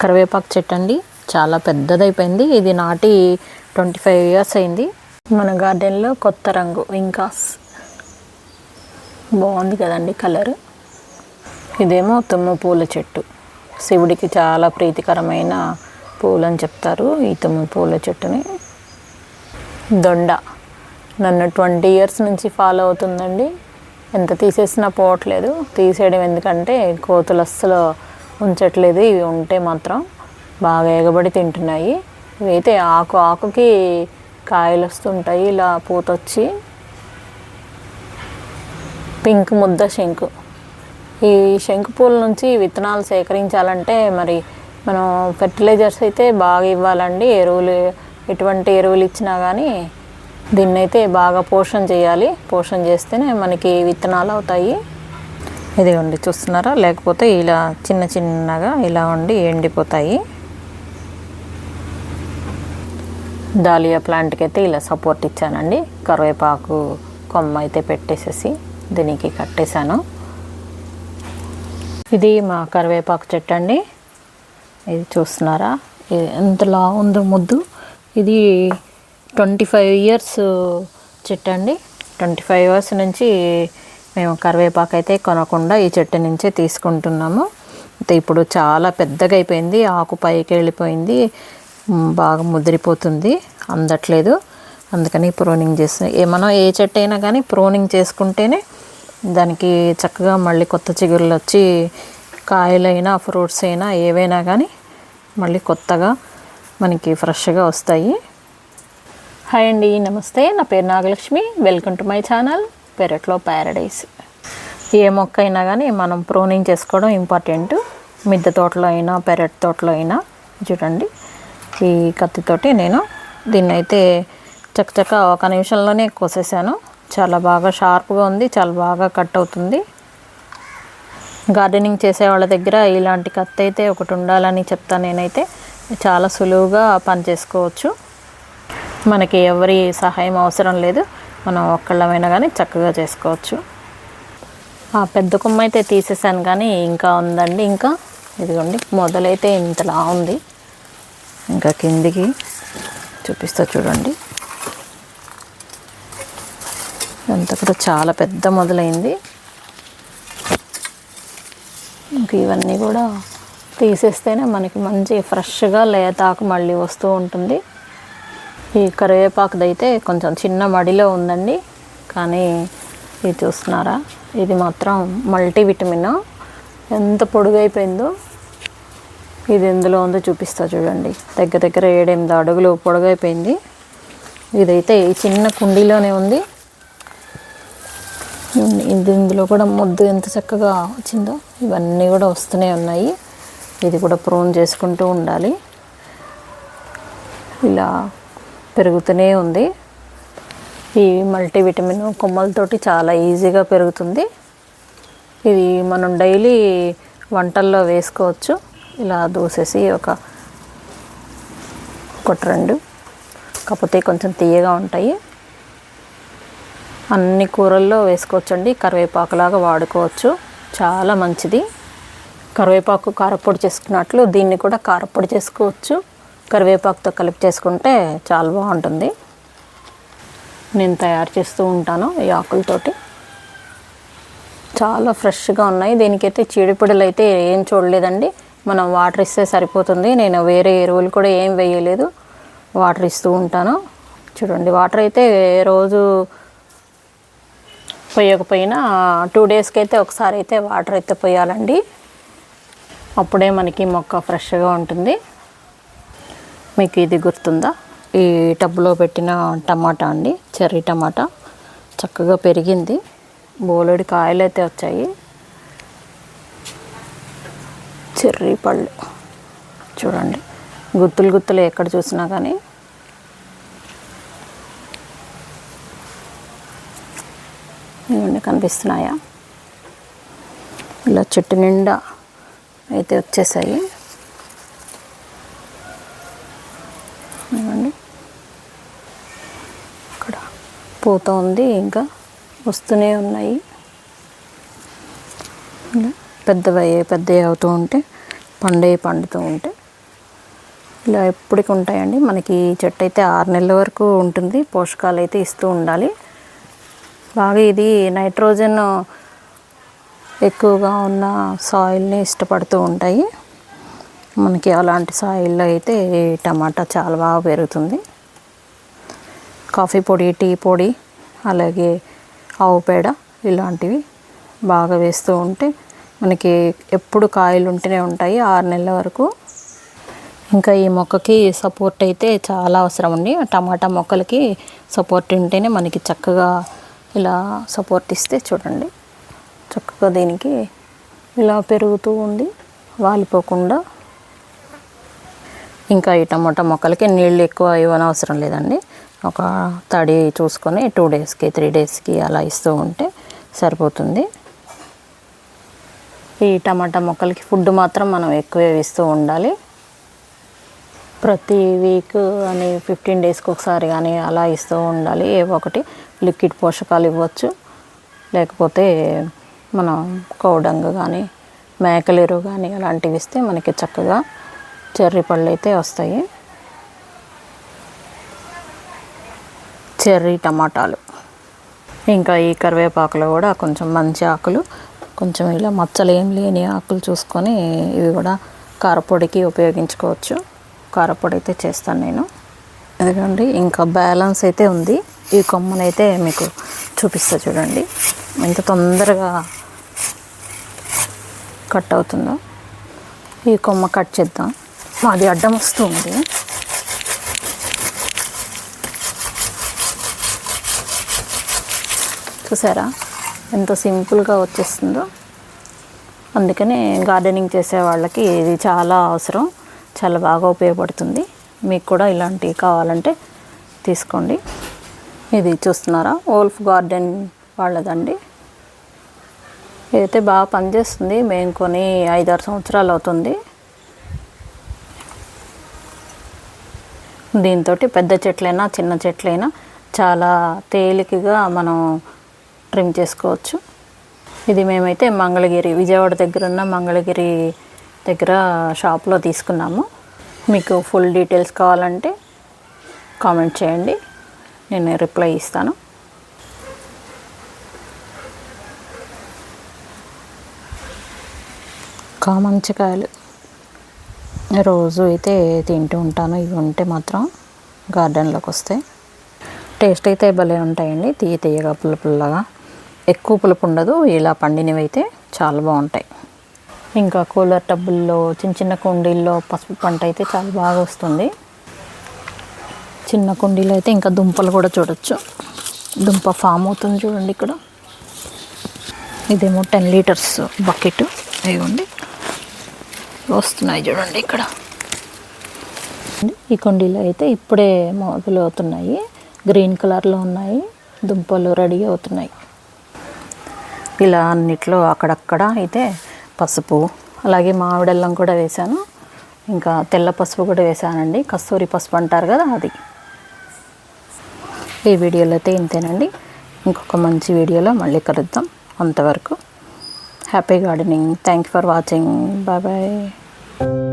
కరివేపాకు చెట్టు అండి. చాలా పెద్దదైపోయింది. ఇది నాటి ట్వంటీ ఫైవ్ ఇయర్స్ అయింది. మన గార్డెన్లో కొత్త రంగు ఇంకా బాగుంది కదండి కలర్. ఇదేమో తుమ్మ పూల చెట్టు. శివుడికి చాలా ప్రీతికరమైన పూలు అని చెప్తారు ఈ తుమ్మ పూల చెట్టుని. దొండ. నన్ను ట్వంటీ ఇయర్స్ నుంచి ఫాలో అవుతుందండి. ఎంత తీసేసినా పోవట్లేదు. తీసేయడం ఎందుకంటే కోతులు అస్సలు ఉంచట్లేదు. ఇవి ఉంటే మాత్రం బాగా ఎగబడి తింటున్నాయి. ఇవైతే ఆకు ఆకుకి కాయలు వస్తుంటాయి. ఇలా పూతొచ్చి పింక్ ముద్ద శంకు. ఈ శంకు పూల నుంచి విత్తనాలు సేకరించాలంటే మరి మనం ఫెర్టిలైజర్స్ అయితే బాగా ఇవ్వాలండి. ఎరువులు ఎటువంటి ఎరువులు ఇచ్చినా కానీ దీన్నైతే బాగా పోషణ చేయాలి. పోషణ చేస్తేనే మనకి విత్తనాలు అవుతాయి. ఇదిగోండి చూస్తున్నారా? లేకపోతే ఇలా చిన్న చిన్నగా ఇలా ఉండి ఎండిపోతాయి. దాలియా ప్లాంట్కి అయితే ఇలా సపోర్ట్ ఇచ్చానండి. కరివేపాకు కొమ్మ అయితే పెట్టేసేసి దీనికి కట్టేశాను. ఇది మా కరివేపాకు చెట్టు అండి. ఇది చూస్తున్నారా? ఎంతలా ఉందో ముద్దు. ఇది ట్వంటీ ఫైవ్ ఇయర్స్ చెట్టు అండి. ట్వంటీ ఫైవ్ ఇయర్స్ నుంచి మేము కరివేపాకు అయితే కొనకుండా ఈ చెట్టు నుంచే తీసుకుంటున్నాము. అయితే ఇప్పుడు చాలా పెద్దగా అయిపోయింది ఆకు పైకి వెళ్ళిపోయింది బాగా ముదిరిపోతుంది అందట్లేదు. అందుకని ప్రోనింగ్ చేస్తాం ఏమన్నా ఏ చెట్టు అయినా కానీ ప్రోనింగ్ చేసుకుంటేనే దానికి చక్కగా మళ్ళీ కొత్త చిగురులు వచ్చి కాయలైనా ఫ్రూట్స్ అయినా ఏవైనా కానీ మళ్ళీ కొత్తగా మనకి ఫ్రెష్గా వస్తాయి. హాయ్ అండి నమస్తే. నా పేరు Nagalakshmi. Welcome to my channel. పెరట్లో ప్యారడైస్. ఏ మొక్క అయినా కానీ మనం ప్రోనింగ్ చేసుకోవడం ఇంపార్టెంట్. మిద్దె తోటలో అయినా పెరట్ తోటలో అయినా. చూడండి. ఈ కత్తితోటి నేను దీన్ని అయితే చక్కచక్క ఒక నిమిషంలోనే కోసేసాను. చాలా బాగా షార్ప్గా ఉంది. చాలా బాగా కట్ అవుతుంది. గార్డెనింగ్ చేసే వాళ్ళ దగ్గర ఇలాంటి కత్తి అయితే ఒకటి ఉండాలని చెప్తాను నేనైతే. చాలా సులువుగా పని చేసుకోవచ్చు మనకి ఎవరి సహాయం అవసరం లేదు. మనం ఒక్కళ్ళమైనా కానీ చక్కగా చేసుకోవచ్చు. ఆ పెద్ద కొమ్మ అయితే తీసేసాను కానీ ఇంకా ఉందండి. ఇంకా ఇదిగోండి మొదలైతే ఇంతలా ఉంది. ఇంకా కిందికి చూపిస్తా చూడండి. ఇదంతా కూడా చాలా పెద్ద మొదలైంది. ఇంక ఇవన్నీ కూడా తీసేస్తేనే మనకి మంచి ఫ్రెష్గా లేతాకు మళ్ళీ వస్తూ ఉంటుంది. ఈ కరివేపాకుది అయితే కొంచెం చిన్న మడిలో ఉందండి కానీ ఇది చూస్తున్నారా? ఇది మాత్రం మల్టీ విటమిన్ ఎంత పొడుగైపోయిందో ఇది ఎందులో ఉందో చూపిస్తా చూడండి. దగ్గర దగ్గర ఏడెనిమిది అడుగులు పొడుగైపోయింది. ఇదైతే ఈ చిన్న కుండీలోనే ఉంది. ఇది ఇందులో కూడా ముద్దు ఎంత చక్కగా వచ్చిందో ఇవన్నీ కూడా వస్తూనే ఉన్నాయి. ఇది కూడా ప్రోన్ చేసుకుంటూ ఉండాలి. ఇలా పెరుగుతూనే ఉంది. ఈ మల్టీవిటమిన్ కొమ్మలతోటి చాలా ఈజీగా పెరుగుతుంది. ఇది మనం డైలీ వంటల్లో వేసుకోవచ్చు. ఇలా దోసేసి ఒక ఒకటి రెండు కాకపోతే కొంచెం తీయగా ఉంటాయి. అన్ని కూరల్లో వేసుకోవచ్చండి. కరివేపాకులాగా వాడుకోవచ్చు. చాలా మంచిది. కరివేపాకు కారపొడి చేసుకున్నట్లు దీన్ని కూడా కారపొడి చేసుకోవచ్చు. కరివేపాకుతో కలిపి చేసుకుంటే చాలా బాగుంటుంది. నేను తయారు చేస్తూ ఉంటాను ఈ ఆకులతోటి. చాలా ఫ్రెష్గా ఉన్నాయి. దీనికైతే చీడిపిడలు అయితే ఏం చూడలేదండి. మనం వాటర్ ఇస్తే సరిపోతుంది. నేను వేరే ఎరువులు కూడా ఏం వేయలేదు. వాటర్ ఇస్తూ ఉంటాను. చూడండి వాటర్ అయితే రోజు పోయకపోయినా టూ డేస్కి అయితే ఒకసారి అయితే వాటర్ అయితే పోయాలండి. అప్పుడే మనకి మొక్క ఫ్రెష్గా ఉంటుంది. మీకు ఇది గుర్తుందా? ఈ టబ్బులో పెట్టిన టమాటా అండి చెర్రీ టమాటా. చక్కగా పెరిగింది. బోలెడి కాయలు అయితే వచ్చాయి. చెర్రీ పళ్ళు. చూడండి. గుత్తులు గుత్తులు ఎక్కడ చూసినా కానీ. ఇవన్నీ కనిపిస్తున్నాయా? ఇలా చెట్టు నిండా అయితే వచ్చేసాయి. పూత ఉంది ఇంకా వస్తూనే ఉన్నాయి. పెద్దవయ్యే పెద్దవి అవుతూ ఉంటే పండే పండుతూ ఉంటే ఇలా ఎప్పటికి ఉంటాయండి. మనకి చెట్టు అయితే ఆరు నెలల వరకు ఉంటుంది. పోషకాలు అయితే ఇస్తూ ఉండాలి. బాగా ఇది నైట్రోజన్ ఎక్కువగా ఉన్న సాయిల్ని ఇష్టపడుతూ ఉంటాయి. మనకి అలాంటి సాయిల్లో అయితే టమాటా చాలా బాగా పెరుగుతుంది. కాఫీ పొడి టీ పొడి అలాగే ఆవు పేడ ఇలాంటివి బాగా వేస్తూ ఉంటే మనకి ఎప్పుడు కాయలు ఉంటూనే ఉంటాయి ఆరు నెలల వరకు. ఇంకా ఈ మొక్కకి సపోర్ట్ అయితే చాలా అవసరం అండి. టమాటా మొక్కలకి సపోర్ట్ ఉంటేనే మనకి చక్కగా ఇలా సపోర్ట్ ఇస్తే చూడండి. చక్కగా దీనికి ఇలా పెరుగుతూ ఉండి వాలిపోకుండా ఇంకా ఈ టమాటా మొక్కలకి నీళ్ళు ఎక్కువ ఇవ్వనవసరం లేదండి. ఒక తడి చూసుకొని టూ డేస్కి త్రీ డేస్కి అలా ఇస్తూ ఉంటే సరిపోతుంది. ఈ టమాటా మొక్కలకి ఫుడ్ మాత్రం మనం ఎక్కువే ఇస్తూ ఉండాలి. ప్రతి వీక్ అని ఫిఫ్టీన్ డేస్కి ఒకసారి కానీ అలా ఇస్తూ ఉండాలి. ఏవో ఒకటి లిక్విడ్ పోషకాలు ఇవ్వచ్చు. లేకపోతే మనం కౌడంగ్ కానీ మేకలేరు కానీ అలాంటివి ఇస్తే మనకి చక్కగా చెర్రీ పళ్ళు అయితే వస్తాయి. చెర్రీ టమాటాలు. ఇంకా ఈ కరివేపాకులో కూడా కొంచెం మంచి ఆకులు కొంచెం ఇలా మచ్చలు ఏం లేని ఆకులు చూసుకొని ఇవి కూడా కారపొడికి ఉపయోగించుకోవచ్చు. కారపొడి అయితే చేస్తాను నేను. ఎందుకండి ఇంకా బ్యాలెన్స్ అయితే ఉంది. ఈ కొమ్మనైతే మీకు చూపిస్తా చూడండి. ఎంత తొందరగా కట్ అవుతుందో. ఈ కొమ్మ కట్ చేద్దాం. మాది అడ్డం వస్తుంది చూసారా? ఎంత సింపుల్గా వచ్చేస్తుందో. అందుకనే గార్డెనింగ్ చేసే వాళ్ళకి ఇది చాలా అవసరం. చాలా బాగా ఉపయోగపడుతుంది. మీకు కూడా ఇలాంటివి కావాలంటే తీసుకోండి. ఇది చూస్తున్నారా? ఓల్ఫ్ గార్డెన్ వాళ్ళదండి. ఇదైతే బాగా పనిచేస్తుంది. మేము కొని ఐదారు సంవత్సరాలు అవుతుంది. దీంతో పెద్ద చెట్లైనా చిన్న చెట్లైనా చాలా తేలికగా మనం ట్రిమ్ చేసుకోవచ్చు. ఇది మేమైతే మంగళగిరి విజయవాడ దగ్గర ఉన్న మంగళగిరి దగ్గర షాప్లో తీసుకున్నాము. మీకు ఫుల్ డీటెయిల్స్ కావాలంటే కామెంట్ చేయండి. నేను రిప్లై ఇస్తాను. కామంచకాయలు రోజు అయితే తింటూ ఉంటాను. ఇవి ఉంటే మాత్రం గార్డెన్లోకి వస్తే టేస్ట్ అయితే భలే ఉంటాయండి. తీయ తీయగా పుల్ల పుల్లగా. ఎక్కువ పులుపు ఉండదు. ఇలా పండినవి అయితే చాలా బాగుంటాయి. ఇంకా కూలర్ టబ్బుల్లో చిన్న చిన్న కుండీల్లో పసుపు పంట అయితే చాలా బాగా వస్తుంది. చిన్న కుండీలో అయితే ఇంకా దుంపలు కూడా చూడొచ్చు. దుంప ఫామ్ అవుతుంది చూడండి ఇక్కడ. ఇదేమో టెన్ లీటర్స్ బకెట్. ఇవ్వండి వస్తున్నాయి చూడండి ఇక్కడ. ఈ కుండీలో అయితే ఇప్పుడే మొదలు అవుతున్నాయి గ్రీన్ కలర్లో ఉన్నాయి. దుంపలు రెడీ అవుతున్నాయి. ఇలా అన్నిట్లో అక్కడక్కడ అయితే పసుపు అలాగే మామిడల్లం కూడా వేశాను. ఇంకా తెల్ల పసుపు కూడా వేశానండి. కస్తూరి పసుపు అంటారు కదా అది. ఈ వీడియోలో అయితే ఇంతేనండి. ఇంకొక మంచి వీడియోలో మళ్ళీ కలుద్దాం. అంతవరకు happy gardening. Thank you for watching bye bye